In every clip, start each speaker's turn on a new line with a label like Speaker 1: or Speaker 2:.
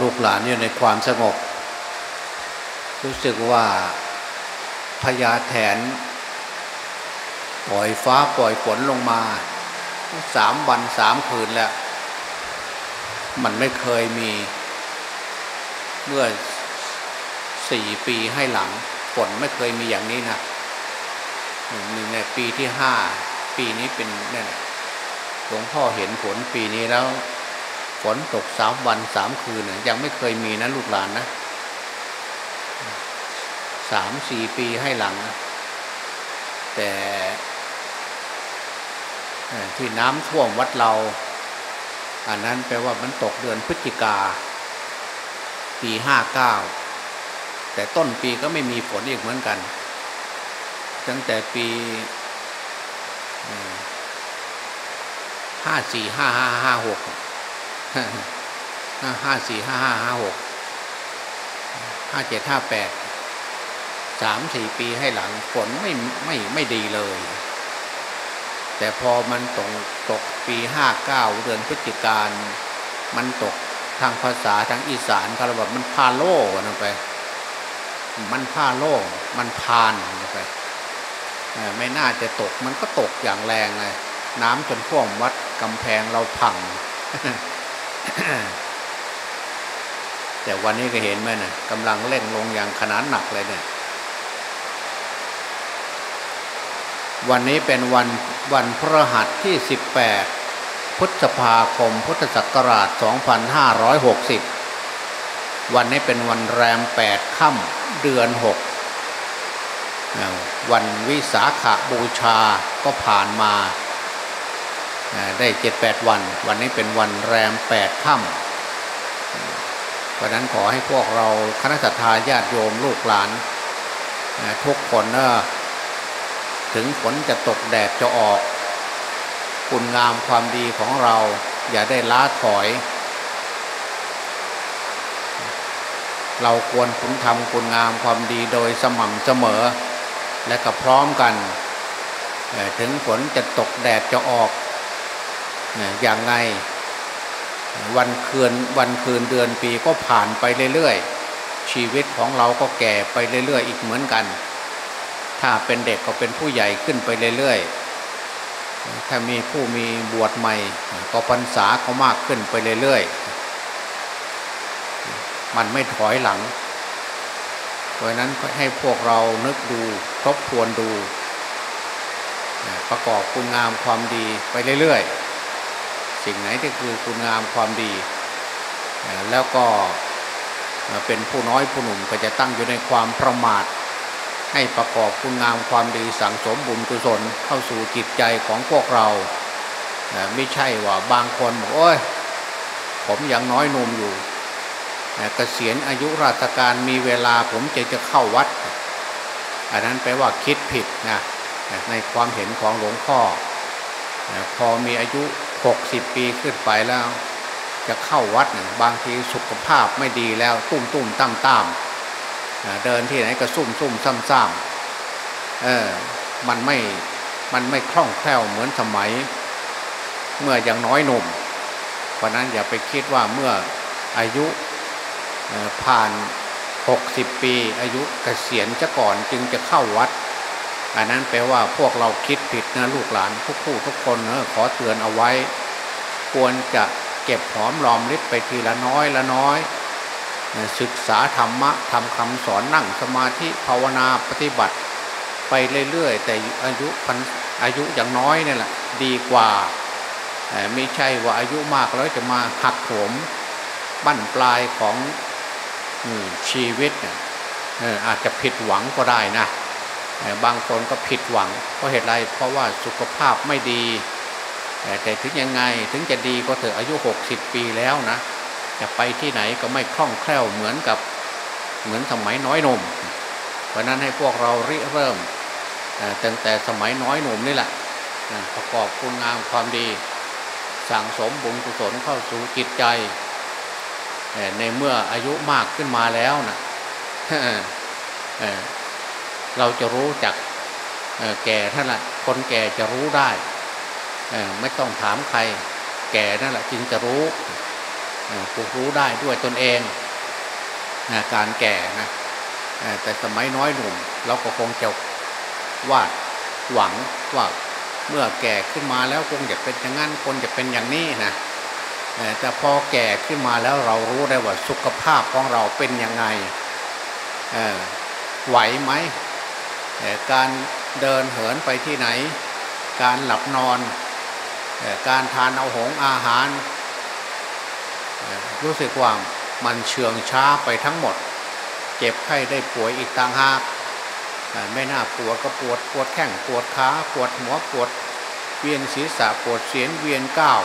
Speaker 1: ลูกหลานอยู่ในความสงบ รู้สึกว่าพญาแถน ปล่อยฟ้าปล่อยฝนลงมาสามวันสามคืนแล้ว มันไม่เคยมี เมื่อสี่ปีให้หลังฝนไม่เคยมีอย่างนี้นะหนึ่งในปีที่ห้าปีนี้เป็นนี่หลวงพ่อเห็นฝนปีนี้แล้ว นตกสามวันสามคืนเนี่ยยังไม่เคยมีนะลูกหลานนะสามสี่ปีให้หลังแต่ที่น้ำท่วมวัดเรา อันนั้นแปลว่ามันตกเดือนพฤศจิกา ปีห้าเก้าแต่ต้นปีก็ไม่มีฝนอีกเหมือนกัน ตั้งแต่ปีห้าสี่ห้าห้าห้าหก ห้าสี่ห้าห้าห้าหกห้าเจ็ดห้าแปดสามสี่ปีให้หลังฝนไม่ไม่ไม่ดีเลย แต่พอมันตกตกปีห้าเก้าเดือนพฤศจิกามันตกทางภาษาทางอีสานเขาบอกมันพาโล่กันไป มันพาโล่มันพานไปไม่น่าจะตกมันก็ตกอย่างแรงเลย น้ำจนท่วมวัดกำแพงเราพัง แต่วันนี้ก็เห็นไหมนะกำลังเล่งลงอย่างขนาดหนักเลยเนี่ยวันนี้เป็นวันวันพระหัสที่ 18พุทธภาคม พุทธศักราช 2560 วันนี้เป็นวันแรม 8 ค่ำเดือน 6 วันวิสาขาบูชาก็ผ่านมา ได้เจ็ดแปดวัน วันนี้เป็นวันแรมแปดค่ำเพราะนั้นขอให้พวกเราคณะสัตยาญาติโยมลูกหลานทุกคนนะถึงฝนจะตกแดดจะออก คุณงามความดีของเราอย่าได้ล้าถอย เราควรคุณทำคุณงามความดีโดยสม่ำเสมอ และก็พร้อมกัน ถึงฝนจะตกแดดจะออก อย่างไงวันคืนวันคืนเดือนปีก็ผ่านไปเรื่อยๆ ชีวิตของเราก็แก่ไปเรื่อยๆ อีกเหมือนกัน ถ้าเป็นเด็กก็เป็นผู้ใหญ่ขึ้นไปเรื่อยๆ ถ้ามีผู้มีบวชใหม่ ก็พรรษาก็มากขึ้นไปเรื่อยๆ มันไม่ถอยหลัง เพราะนั้นให้พวกเรานึกดูทบทวนดู ประกอบคุณงามความดีไปเรื่อยๆ สิ่งไหนที่คือคุณงามความดี แล้วก็เป็นผู้น้อยผู้หนุ่มก็จะตั้งอยู่ในความประมาท ให้ประกอบคุณงามความดีสั่งสมบุญกุศลเข้าสู่จิตใจของพวกเราไม่ใช่ว่าบางคนบอกโอ้ยผมยังน้อยหนุ่มอยู่เกษียณอายุราชการมีเวลาผมจะจะเข้าวัด อันนั้นแปลว่าคิดผิดนะในความเห็นของหลวงพ่อพอมีอายุ หกสิบปีขึ้นไปแล้ว จะเข้าวัดบางทีสุขภาพไม่ดีแล้วตุ้มตุ้มตั้มตั้มเดินที่ไหนก็ซุ่มซุ่มซ้ำซ้ำเออมันไม่มันไม่คล่องแคล่วเหมือนสมัย เมื่อยังน้อยหนุ่ม เพราะนั้นอย่าไปคิดว่าเมื่ออายุผ่านหกสิบปีอายุเกษียณจะก่อนจึงจะเข้าวัด อันนั้นแปลว่าพวกเราคิดผิดนะลูกหลานทุกคู่ทุกคนเนอะขอเตือนเอาไว้ ควรจะเก็บหอมรอมริบไปทีละน้อยละน้อย ศึกษาธรรมะทำคำสอนนั่งสมาธิภาวนาปฏิบัติ ไปเรื่อยๆ แต่อายุพันอายุอย่างน้อยนี่แหละดีกว่าไม่ใช่ว่าอายุมากแล้วจะมาหักโหมบั้นปลายของชีวิตอาจจะผิดหวังก็ได้นะ บางคนก็ผิดหวังเพราะเหตุไรเพราะว่าสุขภาพไม่ดี แต่ถึงยังไงถึงจะดีก็เถอะอายุ 60 ปีแล้วนะจะไปที่ไหนก็ไม่คล่องแคล่วเหมือนกับเหมือนสมัยน้อยหนุ่ม เพราะนั้นให้พวกเราริเริ่มตั้งแต่สมัยน้อยหนุ่มนี่แหละประกอบคุณงามความดี สั่งสมบุญกุศลเข้าสู่จิตใจ ในเมื่ออายุมากขึ้นมาแล้วนะ เราจะรู้จักแก่ท่านละคนแก่จะรู้ได้ไม่ต้องถามใคร แก่นั่นแหละจึงจะรู้ผู้รู้ได้ด้วยตนเองการแก่นะแต่สมัยน้อยหนุ่ม เราก็คงจะวาดหวังว่าเมื่อแก่ขึ้นมาแล้วคงจะเป็นอย่างนั้นคนจะเป็นอย่างนี้นะแต่พอแก่ขึ้นมาแล้วเรารู้ได้ว่าสุขภาพของเราเป็นยังไงไหวไหม การเดินเหินไปที่ไหน การหลับนอน การทานเอาหงอาหาร รู้สึกว่ามันเชื่องช้าไปทั้งหมด เจ็บไข้ได้ป่วยอีกต่างหากไม่น่าปวดก็ปวดปวดแข้งปวดขาปวดหัวปวดเวียนศีรษะปวดเสียนเวียนก้าว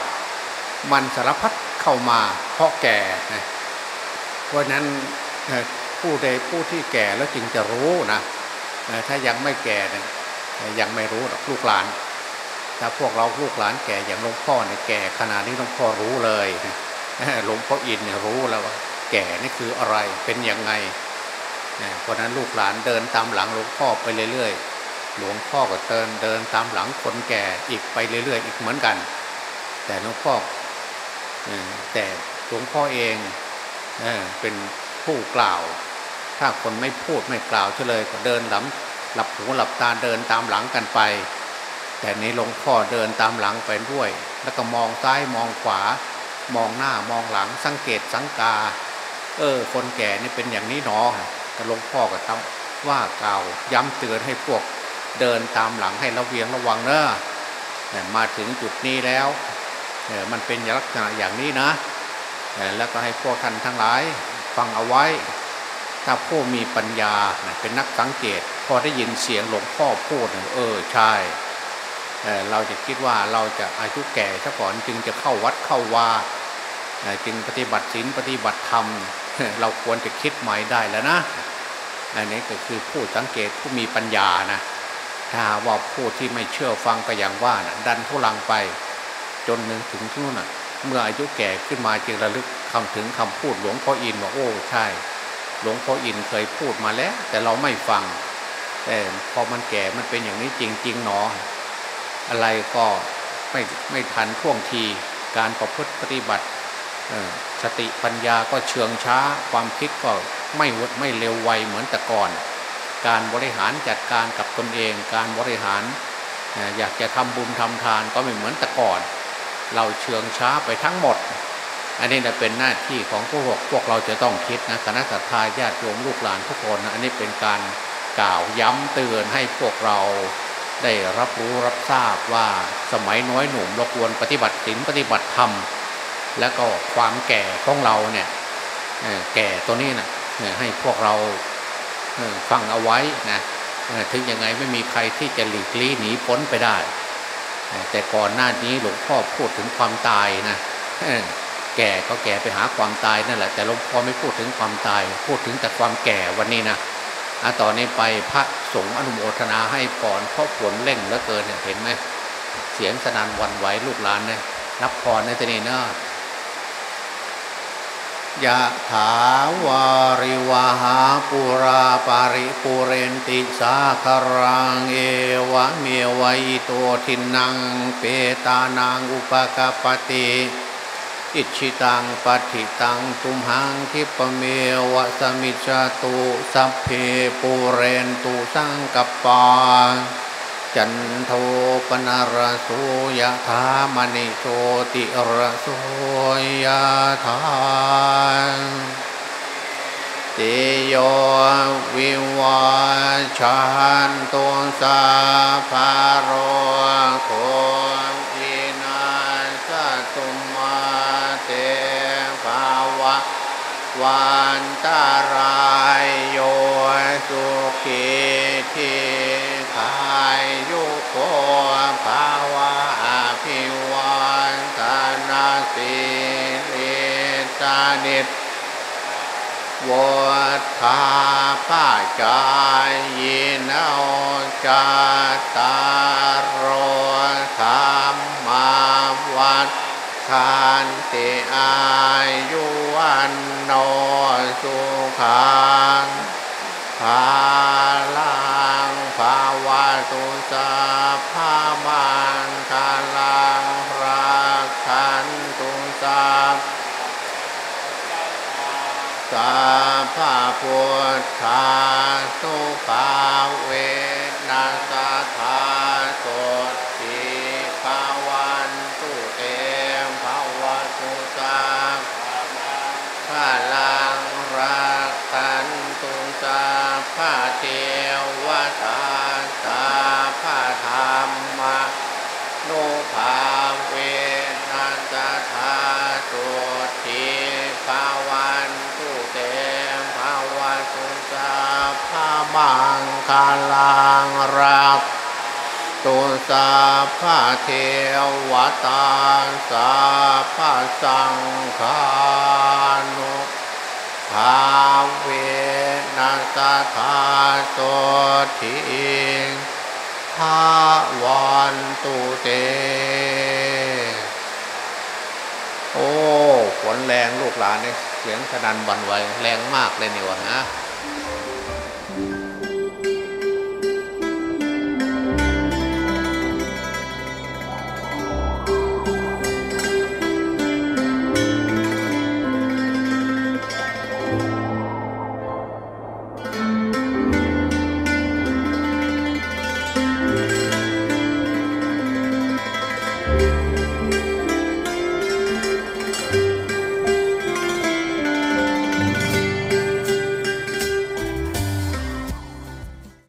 Speaker 1: มันสารพัดเข้ามาเพราะแก่เพราะนั้นผู้ใดผู้ที่แก่แล้วจึงจะรู้นะ ถ้ายังไม่แก่เนี่ยยังไม่รู้หรอกลูกหลานถ้าพวกเราลูกหลานแก่อย่างหลวงพ่อเนี่ยแก่ขนาดนี้หลวงพ่อรู้เลยหลวงพ่ออินเนี่ยรู้แล้วว่า แก่นี่คืออะไรเป็นยังไงเพราะนั้นลูกหลานเดินตามหลังหลวงพ่อไปเรื่อยๆ หลวงพ่อก็เดินเดินตามหลังคนแก่อีกไปเรื่อยๆ อีกเหมือนกัน แต่หลวงพ่อแต่หลวงพ่อเองเป็นผู้กล่าว ถ้าคนไม่พูดไม่กล่าวเฉลยก็เดินหลับหลับหูหลับตาเดินตามหลังกันไป แต่นี้หลวงพ่อเดินตามหลังไปด้วย แล้วก็มองซ้ายมองขวา มองหน้ามองหลังสังเกตสังกา เออ คนแก่นี่เป็นอย่างนี้หนอก็หลวงพ่อก็ทำว่ากล่าวย้ำเตือนให้พวกเดินตามหลังให้ระเวียงระวังเนอะมาถึงจุดนี้แล้วมันเป็นลักษณะอย่างนี้นะ แล้วก็ให้พวกท่านทั้งหลายฟังเอาไว้ ถ้าผู้มีปัญญาเป็นนักสังเกต พอได้ยินเสียงหลวงพ่อพูดเออใช่เราจะคิดว่าเราจะอายุแก่ซะก่อนจึงจะเข้าวัดเข้าวาจึงปฏิบัติศีลปฏิบัติธรรม เราควรจะคิดใหม่ได้แล้วนะ อันนี้ก็คือผู้สังเกตผู้มีปัญญานะถ้าว่าผู้ที่ไม่เชื่อฟังก็อย่างว่านะดันทุลังไป จนนึงถึงที่นู่นเมื่ออายุแก่ขึ้นมาจึงระลึกคำถึงคำพูดหลวงพ่ออินว่าโอ้ใช่ หลวงพ่ออินเคยพูดมาแล้ว แต่เราไม่ฟัง แต่พอมันแก่มันเป็นอย่างนี้จริงๆหนอ อะไรก็ไม่ไม่ทันท่วงทีการประพฤติปฏิบัติสติปัญญาก็เชื่องช้า ความคิดก็ไม่ไม่เร็วไวเหมือนแต่ก่อน การบริหารจัดการกับตนเอง การบริหารอยากจะทำบุญทำทานก็ไม่เหมือนแต่ก่อน เราเชื่องช้าไปทั้งหมด อันนี้นะเป็นหน้าที่ของพวกพวกเราจะต้องคิดนะคณะสัตยาญาติโยมลูกหลานทุกคนนะอันนี้เป็นการกล่าวย้ำเตือนให้พวกเราได้รับรู้รับทราบว่าสมัยน้อยหนุ่มเราควรปฏิบัติศีลปฏิบัติธรรม แล้วก็ความแก่ของเราเนี่ยแก่ตัวนี้นะให้พวกเราฟังเอาไว้นะถึงยังไงไม่มีใครที่จะหลีกลี่หนีพ้นไปได้ แต่ก่อนหน้านี้หลวงพ่อพูดถึงความตายนะ แก่ก็แก่ไปหาความตายนั่นแหละ แต่หลวงพ่อไม่พูดถึงความตาย พูดถึงแต่ความแก่วันนี้นะต่อนนี้ไปพระสงฆ์อนุโมทนาให้พรเพราะฝนเร่งเหลือเกินเห็นไหมเสียงสนันวันไหวลูกหลานเนี่ยรับพรในที่นี้นะยะถาวาริวหาปุราปาริปุเรนติสาคารังเอวะเมวัยโตทินังเปตานังอุปกปติ อิชิตังปฏิตังตุมหังคิปเมวะสมิจตุสัพเพปุเรนตุสังกปาจันโทปนารโสยธามณิโชติรโสยธาติโยวิวาชันตุสาภารโคอินาสตุมาเตภาวะ วันตารายโยสุขีทีายยุโกภาวะอภิวันตานาสิริตานิตวัฏฐาป้าจายินาจตารโรธรรมาวัฏ ทานติอายุวันโนสุขังภาลังภาวะตุสาภามังคาลังรักขันตุสาภสัพพะพุทธาสุภาเวนัสธาสดทิภาวันตุเตมภาวะตุสาพาลังรักขันตุสาพาเทวตาสาพาธรรมะ โนภาเวนัสธาสุทิภาวันตุเตมภาวะตุสาภามังคาลังรักตุสาภาเทวตาสาภาสังฆานุภาเวนัสธาสุทิ ภาวันตุเต โอ้ฝนแรงลูกหลานเนี่ยเสียงสนันบันไหวแรงมากเลยนี่วะฮะ